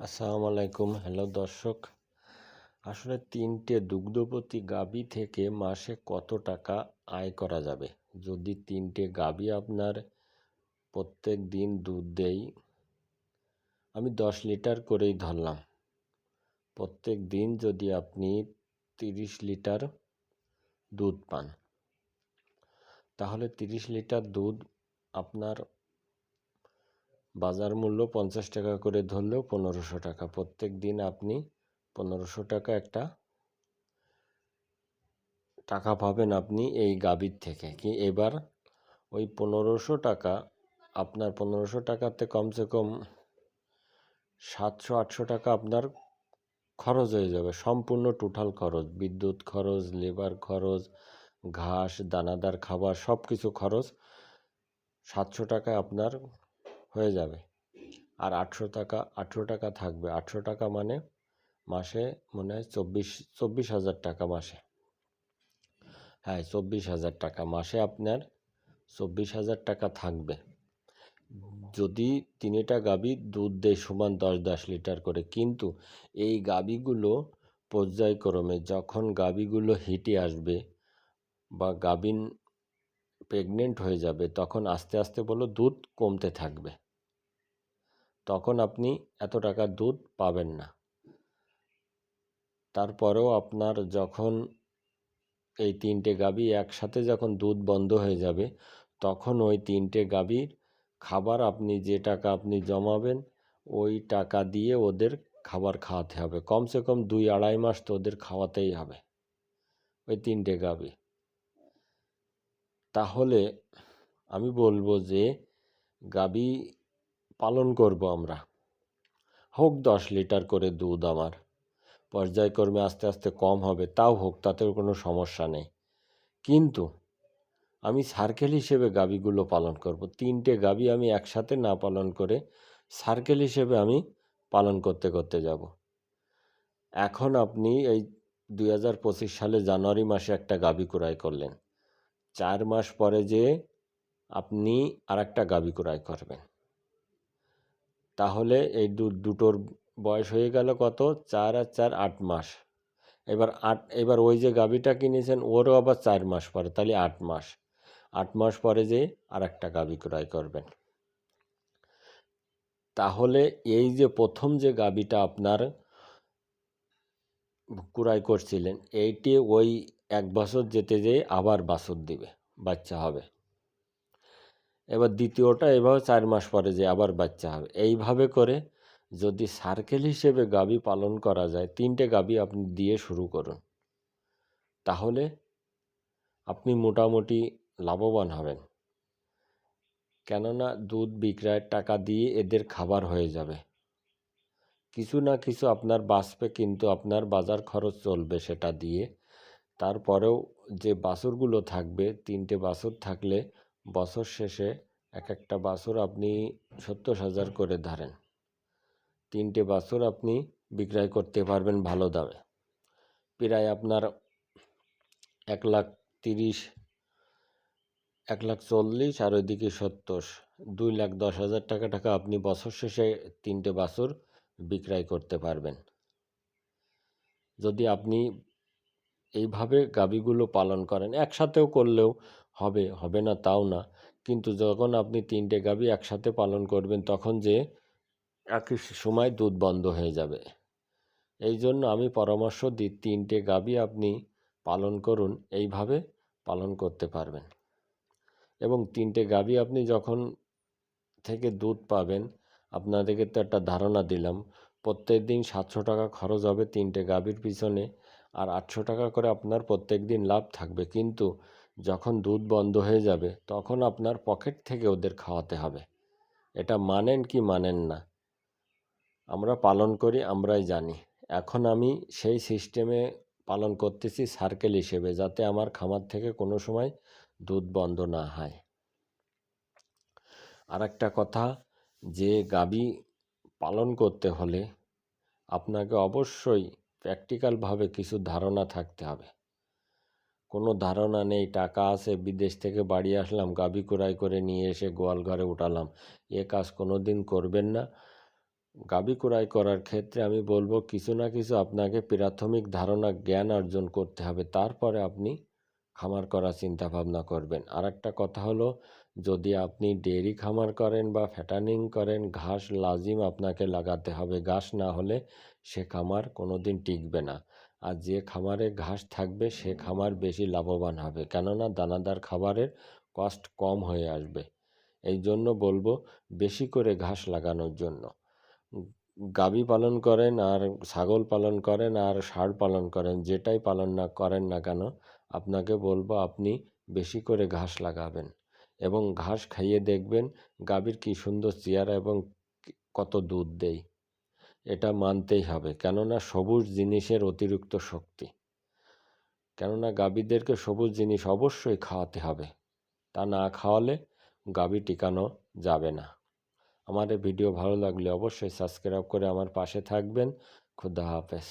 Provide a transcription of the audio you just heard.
আসসালামু আলাইকুম হ্যালো দর্শক, আসলে তিনটে দুগ্ধপতি গাভী থেকে মাসে কত টাকা আয় করা যাবে? যদি তিনটে গাভী আপনার প্রত্যেক দিন দুধ দেই, আমি দশ লিটার করেই ধরলাম। প্রত্যেক দিন যদি আপনি তিরিশ লিটার দুধ পান, তাহলে তিরিশ লিটার দুধ আপনার বাজার মূল্য পঞ্চাশ টাকা করে ধরলেও পনেরোশো টাকা। প্রত্যেক দিন আপনি পনেরোশো টাকা একটা টাকা পাবেন আপনি এই গাভীর থেকে। কি এবার ওই পনেরোশো টাকা, আপনার পনেরোশো টাকাতে কমসে কম সাতশো, আটশো টাকা আপনার খরচ হয়ে যাবে। সম্পূর্ণ টোটাল খরচ। বিদ্যুৎ খরচ লেবার খরচ, ঘাস, দানাদার খাবার সব কিছু খরচ সাতশো টাকায় আপনার হয়ে যাবে। আর আটশো টাকা আটশো টাকা থাকবে। আটশো টাকা মানে মাসে মনে হয় চব্বিশ চব্বিশ হাজার টাকা মাসে। হ্যাঁ চব্বিশ হাজার টাকা। মাসে আপনার চব্বিশ হাজার টাকা থাকবে। যদি তিনটা গাভী দুধ দেয় সমান দশ দশ লিটার করে। কিন্তু এই গাভীগুলো পর্যায়ক্রমে যখন গাভীগুলো হিটে আসবে বা গাভিন প্রেগনেন্ট হয়ে যাবে, তখন আস্তে আস্তে বলো দুধ কমতে থাকবে। তখন আপনি এত টাকার দুধ পাবেন না। তারপরেও আপনার যখন এই তিনটে গাভী একসাথে যখন দুধ বন্ধ হয়ে যাবে, তখন ওই তিনটে গাভীর খাবার আপনি যে টাকা আপনি জমাবেন, ওই টাকা দিয়ে ওদের খাবার খাওয়াতে হবে। কমসে কম দুই আড়াই মাস তো ওদের খাওয়াতেই হবে। ওই তিনটে গাভী তাহলে আমি বলব যে গাভী পালন করব আমরা। হোক দশ লিটার করে দুধ আমার, পর্যায়ক্রমে আস্তে আস্তে কম হবে, তাও হোক, তাতেও কোনো সমস্যা নেই। কিন্তু আমি সার্কেল হিসেবে গাভীগুলো পালন করব। তিনটে গাভী আমি একসাথে না পালন করে সার্কেল হিসেবে আমি পালন করতে করতে যাব। এখন আপনি এই দুই হাজার পঁচিশ সালে জানুয়ারি মাসে একটা গাভী ক্রয় করলেন। চার মাস পরে যে আপনি আর একটা গাভী ক্রয় করবেন। তাহলে এই দুটোর বয়স হয়ে গেল কত? চার আর চার আট মাস। এবার আট, এবার ওই যে গাভীটা কিনেছেন, ওরও আবার চার মাস পরে, তাহলে আট মাস। আট মাস পরে যে আর একটা গাভী ক্রয় করবেন। তাহলে এই যে প্রথম যে গাভীটা আপনার ক্রয় করছিলেন, এইটি ওই এক বছর যেতে যেয়ে আবার বাছুর দিবে, বাচ্চা হবে। এবার দ্বিতীয়টা এভাবে চার মাস পরে যে আবার বাচ্চা হবে। এইভাবে করে যদি সার্কেল হিসেবে গাবি পালন করা যায়, তিনটে গাবি আপনি দিয়ে শুরু করুন। তাহলে আপনি মোটামুটি লাভবান হবেন। কেননা দুধ বিক্রয়ের টাকা দিয়ে এদের খাবার হয়ে যাবে। কিছু না কিছু আপনার বাঁচবে, কিন্তু আপনার বাজার খরচ চলবে সেটা দিয়ে। তারপরেও যে বাছুরগুলো থাকবে, তিনটে বাছুর থাকলে বছর শেষে এক একটা বাছুর আপনি সত্তর হাজার করে ধরেন। তিনটে বাছুর আপনি বিক্রয় করতে পারবেন ভালো দামে। প্রায় আপনার এক লাখ তিরিশ, এক লাখ চল্লিশ আর ওইদিকে সত্তর। দুই লাখ দশ হাজার টাকা টাকা আপনি বছর শেষে তিনটে বাছুর বিক্রয় করতে পারবেন। যদি আপনি এইভাবে গাভীগুলো পালন করেন। একসাথেও করলেও হবে হবে না তাও না। কিন্তু যখন আপনি তিনটে গাভী একসাথে পালন করবেন, তখন যে একই সময় দুধ বন্ধ হয়ে যাবে। এই জন্য আমি পরামর্শ দিই, তিনটে গাভী আপনি পালন করুন, এইভাবে পালন করতে পারবেন। এবং তিনটে গাভী আপনি যখন থেকে দুধ পাবেন, আপনাদেরকে তো একটা ধারণা দিলাম প্রত্যেক দিন সাতশো টাকা খরচ হবে তিনটে গাভীর পিছনে। আর আটশো টাকা করে আপনার প্রত্যেক দিন লাভ থাকবে। কিন্তু যখন দুধ বন্ধ হয়ে যাবে, তখন আপনার পকেট থেকে ওদের খাওয়াতে হবে। এটা মানেন কি মানেন না। আমরা পালন করি, আমরাই জানি। এখন আমি সেই সিস্টেমে পালন করতেছি সার্কেল হিসেবে, যাতে আমার খামার থেকে কোনো সময় দুধ বন্ধ না হয়। আর একটা কথা, যে গাবি পালন করতে হলে আপনাকে অবশ্যই প্র্যাকটিক্যালভাবে কিছু ধারণা থাকতে হবে। কোনো ধারণা নেই, টাকা আছে, বিদেশ থেকে বাড়ি আসলাম, গাভি কুড়াই করে নিয়ে এসে গোয়াল ঘরে উঠালাম। এ কাজ কোনো দিন করবেন না। গাভী ক্রয় করার ক্ষেত্রে আমি বলব, কিছু না কিছু আপনাকে প্রাথমিক ধারণা, জ্ঞান অর্জন করতে হবে। তারপরে আপনি খামার করার চিন্তা ভাবনা করবেন। আর একটা কথা হলো, যদি আপনি ডেয়ারি খামার করেন বা ফ্যাটানিং করেন, ঘাস লাজিম আপনাকে লাগাতে হবে। ঘাস না হলে সে খামার কোনো দিন টিকবে না। আর যে খামারে ঘাস থাকবে, সে খামার বেশি লাভবান হবে। কেননা, দানাদার খাবারের কস্ট কম হয়ে আসবে। এই জন্য বলব, বেশি করে ঘাস লাগানোর জন্য। গাভী পালন করেন আর ছাগল পালন করেন আর ষাঁড় পালন করেন, যেটাই পালন না করেন না কেন, আপনাকে বলব আপনি বেশি করে ঘাস লাগাবেন এবং ঘাস খাইয়ে দেখবেন গাভীর কী সুন্দর চেয়ারা এবং কত দুধ দেয়। এটা মানতেই হবে, কেননা সবুজ জিনিসের অতিরিক্ত শক্তি। কেননা গাভীদেরকে সবুজ জিনিস অবশ্যই খাওয়াতে হবে, তা না খাওয়ালে গাভী টিকানো যাবে না। আমার ভিডিও ভালো লাগলে অবশ্যই সাবস্ক্রাইব করে আমার পাশে থাকবেন। খুদা হাফেজ।